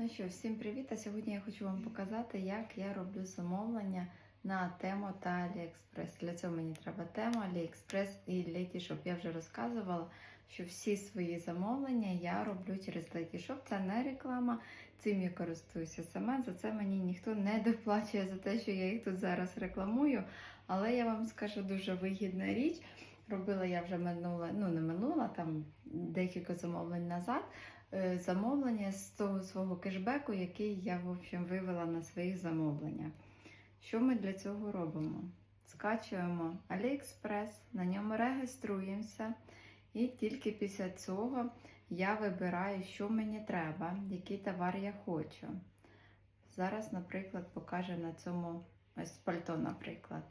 Ну що, всім привіт! А сьогодні я хочу вам показати, як я роблю замовлення на тему та AliExpress. Для цього мені треба тема AliExpress і Letysshop. Я вже розказувала, що всі свої замовлення я роблю через Letysshop. Це не реклама, цим я користуюся сама. За це мені ніхто не доплачує за те, що я їх тут зараз рекламую. Але я вам скажу дуже вигідна річ. Робила я вже минуле, ну не минула, там декілька замовлень назад замовлення з того свого кешбеку, який я в общем, вивела на своїх замовленнях. Що ми для цього робимо? Скачуємо AliExpress, на ньому реєструємося, і тільки після цього я вибираю, що мені треба, який товар я хочу. Зараз, наприклад, покаже на цьому ось пальто, наприклад.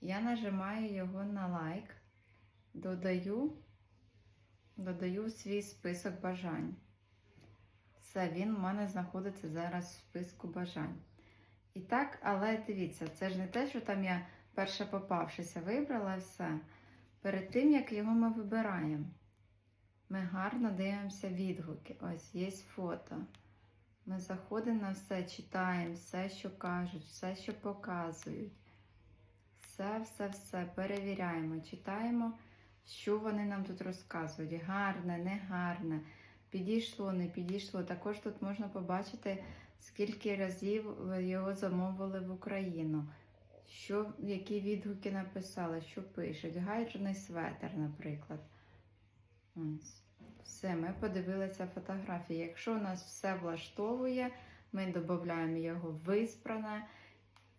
Я нажимаю його на лайк, додаю додаю свій список бажань. Все, він в мене знаходиться зараз в списку бажань. І так, але дивіться, це ж не те, що там я перше попавшися вибрала все. Перед тим, як його ми вибираємо, ми гарно дивимося відгуки. Ось є фото. Ми заходимо на все, читаємо, все, що кажуть, все, що показують. Все, все, все перевіряємо, читаємо що вони нам тут розказують. Гарне, не гарне, підійшло, не підійшло. Також тут можна побачити, скільки разів його замовили в Україну, що, які відгуки написали, що пишуть. Гайджений светер, наприклад. Все, ми подивилися фотографії. Якщо нас все влаштовує, ми додаємо його виспране.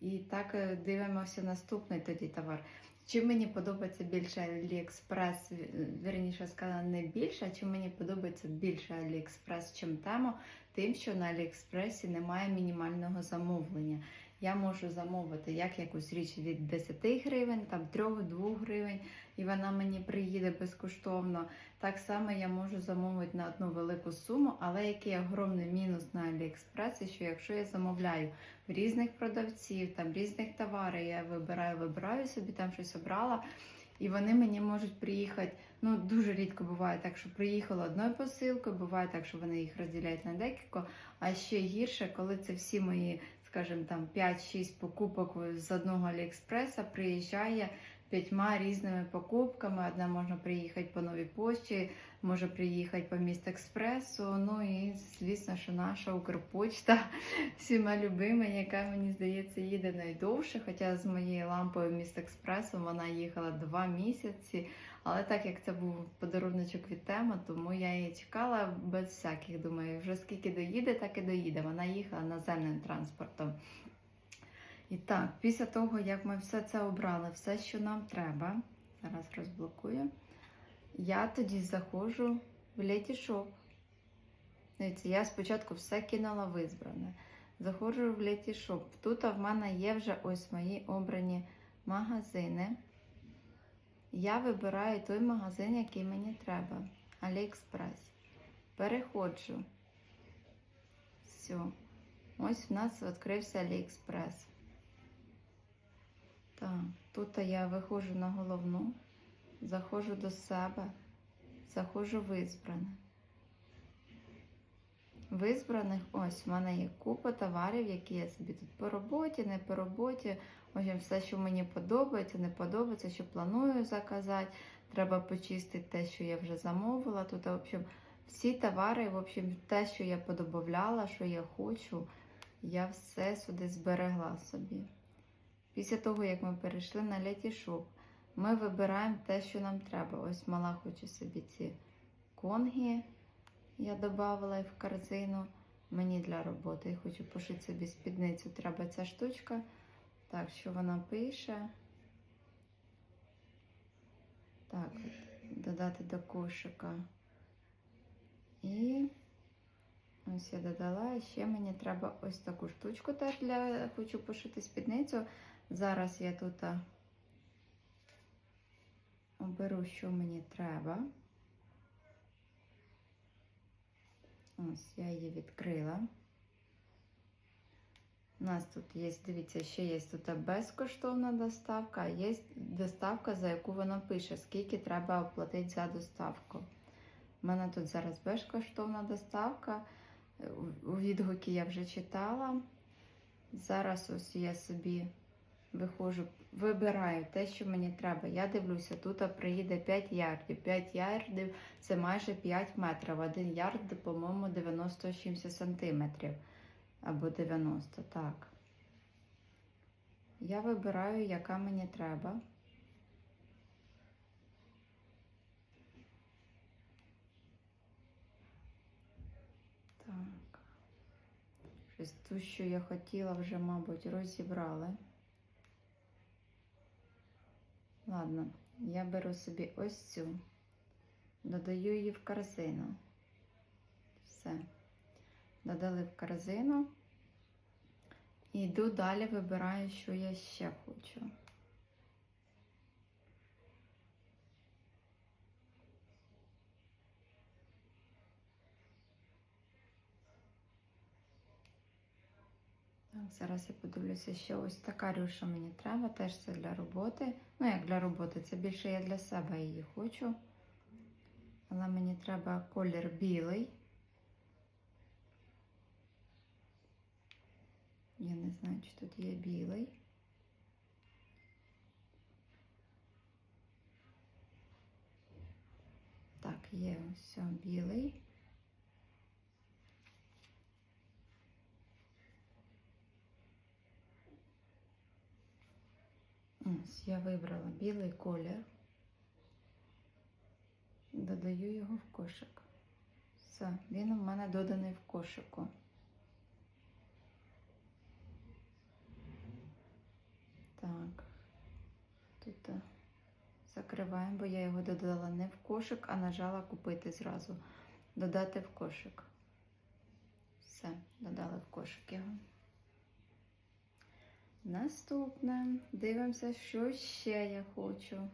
І так е, дивимося наступний тоді товар. Чи мені подобається більше Аліекспрес, вірніше сказала, не більше, чи мені подобається більше Аліекспрес, чим тему, тим, що на Аліекспресі немає мінімального замовлення. Я можу замовити як якусь річ від 10 гривень, там 3-2 гривень, і вона мені приїде безкоштовно. Так само я можу замовити на одну велику суму, але який огромний мінус на AliExpress, що якщо я замовляю в різних продавців, там різних товарів, я вибираю, вибираю собі, там щось обрала. І вони мені можуть приїхати. Ну, дуже рідко буває так, що приїхало одною посилкою, буває так, що вони їх розділяють на декілька. А ще гірше, коли це всі мої, скажімо, там 5-6 покупок з одного Аліекспреса приїжджає п'ятьма різними покупками. Одна можна приїхати по новій пошті, може приїхати по міст експресу. Ну і звісно, що наша Укрпочта всіма любима, яка мені здається їде найдовше. Хоча з моєю лампою міст експресом вона їхала два місяці. Але так як це був подаруночок від теми, тому я її чекала без всяких. Думаю, вже скільки доїде, так і доїде. Вона їхала наземним транспортом. І так, після того, як ми все це обрали, все, що нам треба, зараз розблокую, я тоді заходжу в Letysshop. Дивіться, я спочатку все кинула в избране. Заходжу в Letysshop. Тут в мене є вже ось мої обрані магазини. Я вибираю той магазин, який мені треба. AliExpress. Переходжу. Все. Ось в нас відкрився AliExpress. Так, тут я виходжу на головну, заходжу до себе, заходжу в избране. В избраних ось в мене є купа товарів, які я собі тут по роботі, не по роботі. В общем, все, що мені подобається, не подобається, що планую заказати. Треба почистити те, що я вже замовила. Тут, в общем, всі товари, в общем, те, що я подобавляла, що я хочу, я все сюди зберегла собі. Після того, як ми перейшли на Letysshop, ми вибираємо те, що нам треба. Ось мала хоче собі ці конги. Я додавала в корзину. Мені для роботи. Я хочу пошити собі спідницю. Треба ця штучка. Так, що вона пише. Так, от, додати до кошика. І ось я додала. Ще мені треба ось таку штучку теж для хочу пошити спідницю. Зараз я тут оберу, що мені треба. Ось я її відкрила. У нас тут є, дивіться, ще є тут безкоштовна доставка, а є доставка, за яку вона пише, скільки треба оплатити за доставку. У мене тут зараз безкоштовна доставка. Відгуки я вже читала. Зараз ось я собі виходжу, вибираю те, що мені треба. Я дивлюся, тут приїде 5 ярдів. 5 ярдів це майже 5 метрів. Один ярд, по-моєму, 90-70 сантиметрів. Або 90, так. Я вибираю, яка мені треба. Щось ту, що я хотіла, вже, мабуть, розібрали. Ладно, я беру собі ось цю, додаю її в корзину. Все. Додали в корзину. І йду далі, вибираю, що я ще хочу. Зараз я подивлюся, що ось така рюша мені треба, теж це для роботи. Ну, як для роботи, це більше я для себе її хочу. Але мені треба колір білий. Я не знаю, чи тут є білий. Так, є все білий. Ось я вибрала білий колір. Додаю його в кошик. Все, він у мене доданий в кошику. Так, тут е, закриваємо, бо я його додала не в кошик, а нажала купити зразу. Додати в кошик. Все, додали в кошик його. Наступне. Дивимося, що ще я хочу.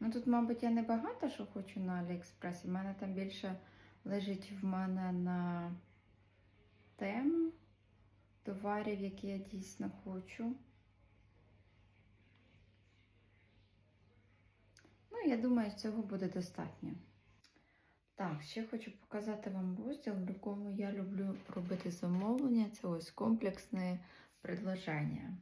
Ну тут, мабуть, я не багато що хочу на Аліекспресі. У мене там більше лежить в мене на тему товарів, які я дійсно хочу. Ну, я думаю, цього буде достатньо. Так, ще хочу показати вам розділ, в якому я люблю робити замовлення. Це ось комплексне предложення.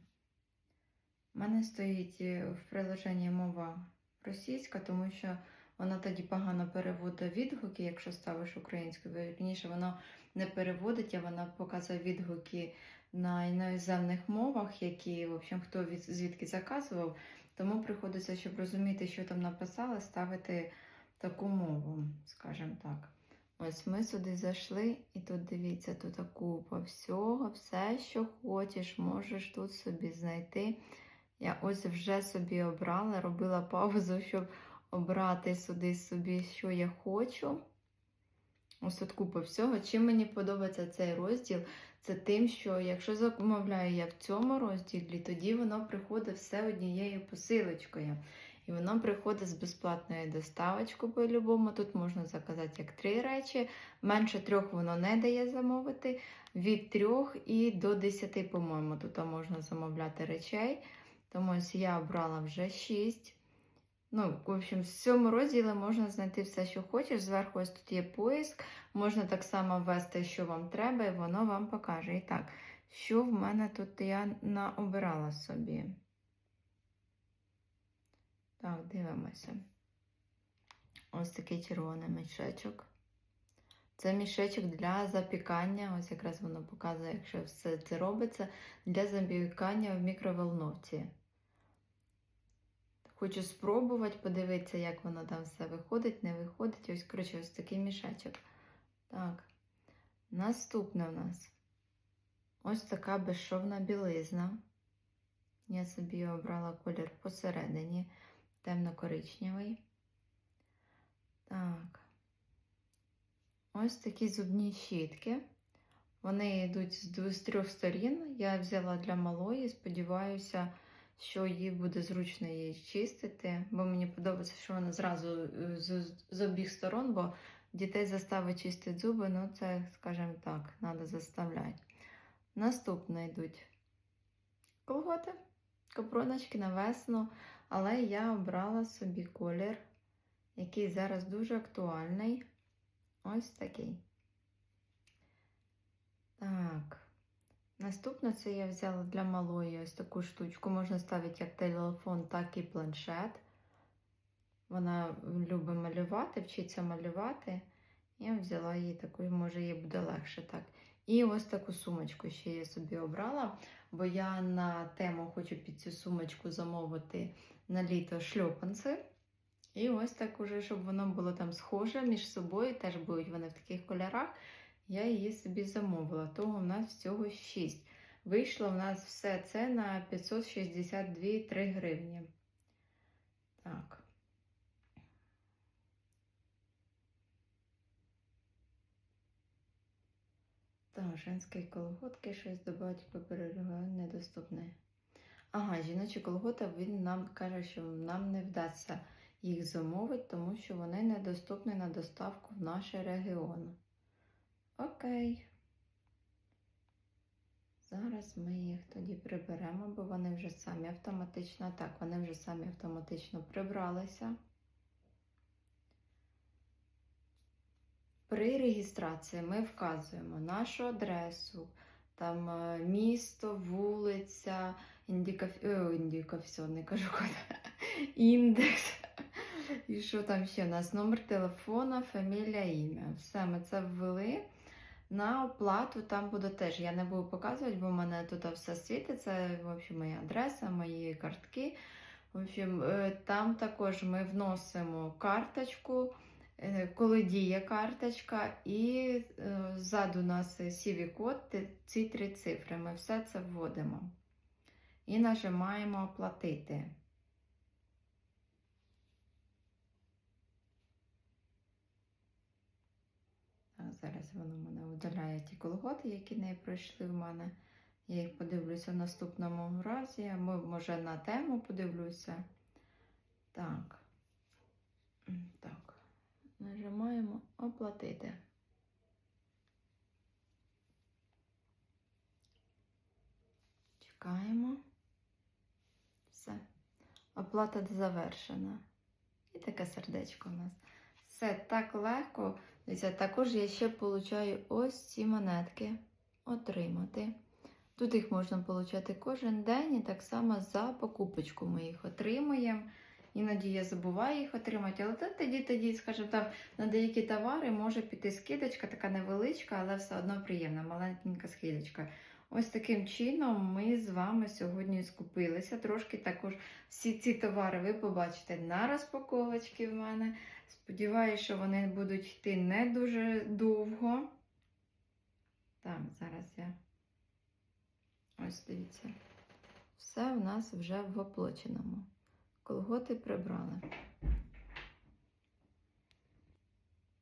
У мене стоїть е, в приложенні мова російська, тому що вона тоді погано переводить відгуки, якщо ставиш українською. Вірніше, воно не переводить, а вона показує відгуки на іноземних мовах, які, в общем, хто від, звідки заказував. Тому приходиться, щоб розуміти, що там написали, ставити таку мову, скажімо так. Ось ми сюди зайшли, і тут дивіться, тут купа всього, все, що хочеш, можеш тут собі знайти. Я ось вже собі обрала, робила паузу, щоб обрати сюди собі, що я хочу. Ось тут купа всього. Чим мені подобається цей розділ, це тим, що якщо замовляю я в цьому розділі, тоді воно приходить все однією посилочкою. І воно приходить з безплатною доставочкою по-любому. Тут можна заказати як три речі. Менше трьох воно не дає замовити. Від трьох і до десяти, по-моєму, тут можна замовляти речей. Тому ось я обрала вже шість. Ну, в общем, в цьому розділі можна знайти все, що хочеш. Зверху ось тут є поиск. Можна так само ввести, що вам треба, і воно вам покаже. І так, що в мене тут я наобирала собі. Так, дивимося. Ось такий червоний мішечок. Це мішечок для запікання. Ось якраз воно показує, якщо все це робиться, для запікання в мікроволновці. Хочу спробувати, подивитися, як воно там все виходить, не виходить. Ось, коротше, ось такий мішечок. Так. Наступне у нас ось така безшовна білизна. Я собі обрала колір посередині, темно-коричневий. Так. Ось такі зубні щітки. Вони йдуть з трьох сторін. Я взяла для малої, сподіваюся, що їй буде зручно її чистити, бо мені подобається, що вона зразу з, з обох сторон, бо дітей заставить чистити зуби, ну це, скажімо так, треба заставляти. Наступне йдуть колготи. капроночки на весну, але я обрала собі колір, який зараз дуже актуальний. Ось такий. Так. Наступне це я взяла для малої ось таку штучку. Можна ставити як телефон, так і планшет. Вона любить малювати, вчиться малювати. Я взяла її таку, може, їй буде легше так. І ось таку сумочку ще я собі обрала, бо я на тему хочу під цю сумочку замовити на літо шльопанці. І ось так уже, щоб воно було там схоже між собою, теж будуть вони в таких кольорах. Я її собі замовила. Того в нас всього 6. Вийшло в нас все це на 562,3 гривні. Так. Так, женські колготки, щось до батька перериваю, недоступне. Ага, жіночі колготи, він нам каже, що нам не вдасться їх замовити, тому що вони недоступні на доставку в наш регіон. Окей. Зараз ми їх тоді приберемо, бо вони вже самі автоматично. Так, вони вже самі автоматично прибралися. При реєстрації ми вказуємо нашу адресу, там е, місто, вулиця, індикаф... О, індикафіонний, кажу, код. індекс. І що там ще у нас? Номер телефона, фамілія, ім'я. Все, ми це ввели. На оплату там буде теж. Я не буду показувати, бо в мене тут все світиться. В общем, моя адреса, мої картки. В общем, е, там також ми вносимо карточку, е, коли діє карточка, і е, ззаду у нас CV-код, ці три цифри. Ми все це вводимо. І нажимаємо оплатити. Зараз воно мене видаляє ті колготи, які не пройшли в мене. Я їх подивлюся в наступному разі, може на тему подивлюся. Так. Так. Нажимаємо оплатити. Чекаємо. Все. Оплата завершена. І таке сердечко у нас. Все так легко. Також я ще получаю ось ці монетки отримати. Тут їх можна отримати кожен день, і так само за покупочку ми їх отримуємо. Іноді я забуваю їх отримати, але то тоді, тоді, скажімо так, на деякі товари може піти скидочка, така невеличка, але все одно приємна, маленька скидочка. Ось таким чином ми з вами сьогодні скупилися. Трошки також всі ці товари ви побачите на розпаковочці в мене. Сподіваюся, що вони будуть йти не дуже довго. Так, зараз я. Ось дивіться. Все в нас вже в оплаченому. Колготи прибрали.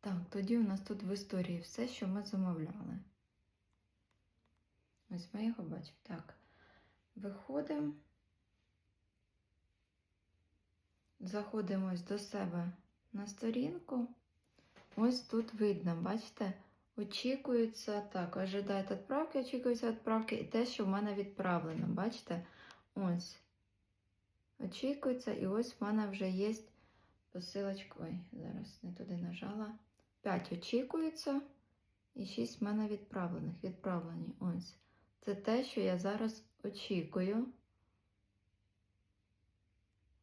Так, тоді у нас тут в історії все, що ми замовляли. Ось ми його бачимо. Так, виходимо, заходимо ось до себе на сторінку. Ось тут видно, бачите? Очікується, так, ожидають відправки, очікується відправки, і те, що в мене відправлено, бачите? Ось. Очікується, і ось в мене вже є посилочка. Ой, зараз не туди нажала. 5 очікується, і 6 в мене відправлених. Відправлені. Ось. Це те, що я зараз очікую.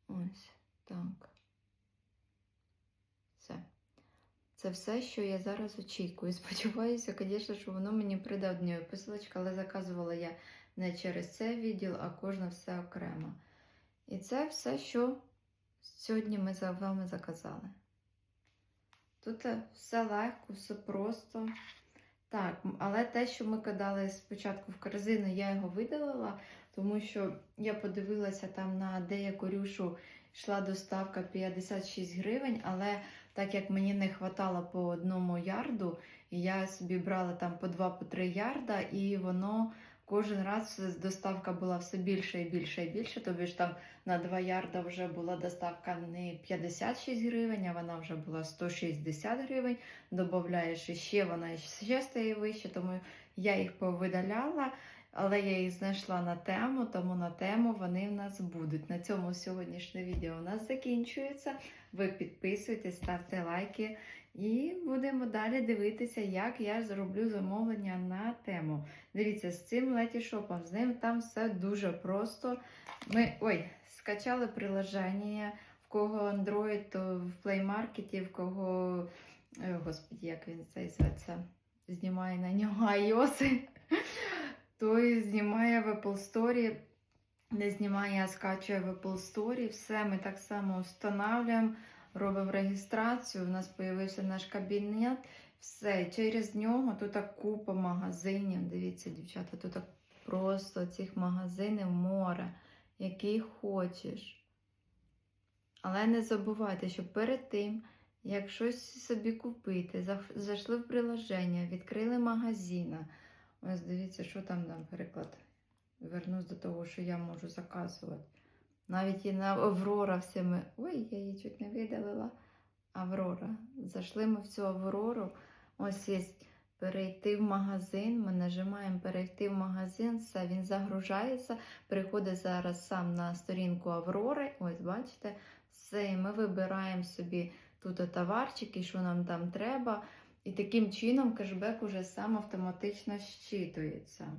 Ось так. Все. Це все, що я зараз очікую. Сподіваюся, звісно, що воно мені прийде однією посилочка, але заказувала я не через це відділ, а кожне все окремо. І це все, що сьогодні ми за вами заказали. Тут все легко, все просто. Так, але те, що ми кидали спочатку в корзину, я його видалила, тому що я подивилася там на деяку рюшу йшла доставка 56 гривень, але так як мені не вистачало по одному ярду, я собі брала там по 2-3 ярда, і воно кожен раз доставка була все більше і більше і більше. Тобі ж там на 2 ярда вже була доставка не 56 гривень, а вона вже була 160 гривень. Додаєш ще вона ще стає вище, тому я їх повидаляла. але я їх знайшла на тему, тому на тему вони в нас будуть. На цьому сьогоднішнє відео у нас закінчується. Ви підписуйтесь, ставте лайки і будемо далі дивитися, як я зроблю замовлення на тему. Дивіться, з цим летішопом, з ним там все дуже просто. Ми ой, скачали приложення, в кого Android, то в Play Market, в кого, е, господі, як він це зветься, знімає на нього iOS, той знімає в Apple Store, не знімає, а скачує в Apple Store. Все ми так само встановлюємо, робимо реєстрацію. У нас з'явився наш кабінет. Все, через нього тут купа магазинів. Дивіться, дівчата, тут просто цих магазинів море, який хочеш. Але не забувайте, що перед тим, як щось собі купити, зайшли в приложення, відкрили магазин. Ось дивіться, що там, наприклад. Вернусь до того, що я можу заказувати. Навіть і на Аврора все ми. Ой, я її чуть не видалила. Аврора. Зайшли ми в цю Аврору. Ось є перейти в магазин. Ми нажимаємо перейти в магазин, все, він загружається. Приходить зараз сам на сторінку Аврори. Ось, бачите, все, і ми вибираємо собі тут товарчики, що нам там треба. І таким чином кешбек уже сам автоматично щитується.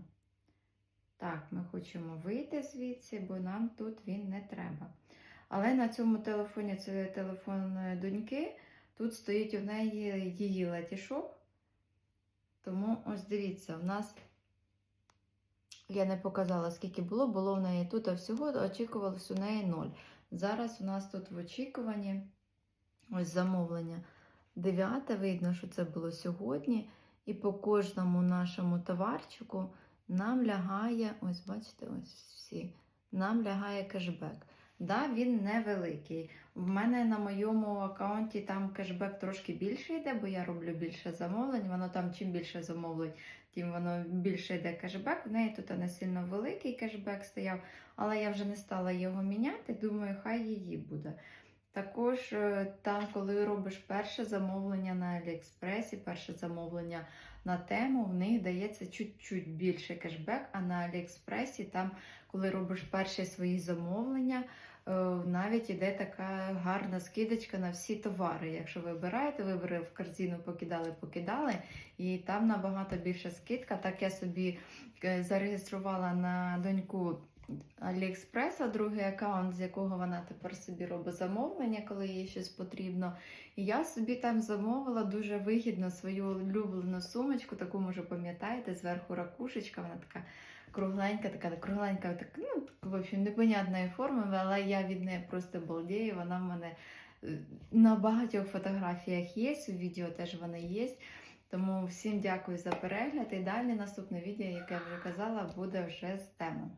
Так, ми хочемо вийти звідси, бо нам тут він не треба. Але на цьому телефоні, це телефон е, доньки, тут стоїть у неї її летішоп. Тому ось дивіться, у нас, я не показала, скільки було, було в неї тут, а всього очікувалось у неї 0. Зараз у нас тут в очікуванні ось замовлення 9, видно, що це було сьогодні. І по кожному нашому товарчику нам лягає, ось бачите, ось всі, нам лягає кешбек. Да, він невеликий. В мене на моєму аккаунті там кешбек трошки більше йде, бо я роблю більше замовлень. Воно там чим більше замовлень, тим воно більше йде кешбек. В неї тут не сильно великий кешбек стояв, але я вже не стала його міняти. Думаю, хай її буде. Також е, там, коли робиш перше замовлення на Аліекспресі, перше замовлення на тему, в них дається чуть-чуть більше кешбек, а на Аліекспресі, там, коли робиш перші свої замовлення, е, навіть іде така гарна скидочка на всі товари. Якщо вибираєте, вибрали в корзину, покидали, покидали, і там набагато більша скидка. Так я собі е, зареєструвала на доньку Аліекспреса, другий аккаунт, з якого вона тепер собі робить замовлення, коли їй щось потрібно. І я собі там замовила дуже вигідно свою улюблену сумочку, таку, може, пам'ятаєте, зверху ракушечка, вона така кругленька, така кругленька, так, ну, в общем, непонятної форми, але я від неї просто балдею. Вона в мене е, на багатьох фотографіях є, у відео теж вона є. Тому всім дякую за перегляд. І далі наступне відео, яке я вже казала, буде вже з тему.